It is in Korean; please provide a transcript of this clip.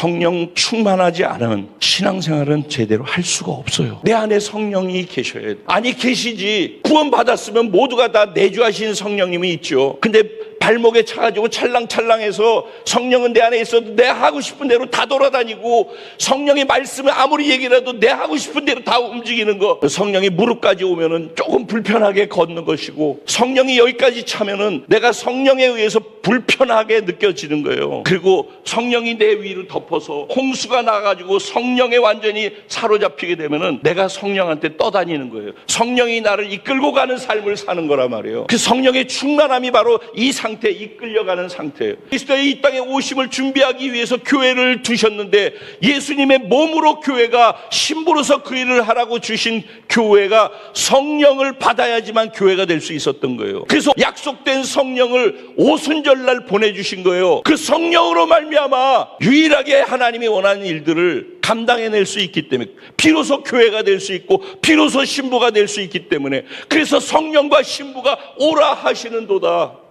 성령 충만하지 않은 신앙생활은 제대로 할 수가 없어요. 내 안에 성령이 계셔야 돼. 아니 계시지. 구원 받았으면 모두가 다 내주하신 성령님이 있죠. 근데 발목에 차가지고 찰랑찰랑해서 성령은 내 안에 있어도 내 하고 싶은 대로 다 돌아다니고 성령의 말씀을 아무리 얘기라도 내 하고 싶은 대로 다 움직이는 거. 성령이 무릎까지 오면은 조금 불편하게 걷는 것이고 성령이 여기까지 차면은 내가 성령에 의해서 불편하게 느껴지는 거예요. 그리고 성령이 내 위를 덮어서 홍수가 나가지고 성령에 완전히 사로잡히게 되면은 내가 성령한테 떠다니는 거예요. 성령이 나를 이끌고 가는 삶을 사는 거란 말이에요. 그 성령의 충만함이 바로 이 상 태에 이끌려가는 상태예요. 그리스도의 이 땅에 오심을 준비하기 위해서 교회를 두셨는데 예수님의 몸으로 교회가 신부로서 그 일을 하라고 주신 교회가 성령을 받아야지만 교회가 될 수 있었던 거예요. 그래서 약속된 성령을 오순절날 보내주신 거예요. 그 성령으로 말미암아 유일하게 하나님이 원하는 일들을 감당해낼 수 있기 때문에 비로소 교회가 될 수 있고 비로소 신부가 될 수 있기 때문에 그래서 성령과 신부가 오라 하시는도다.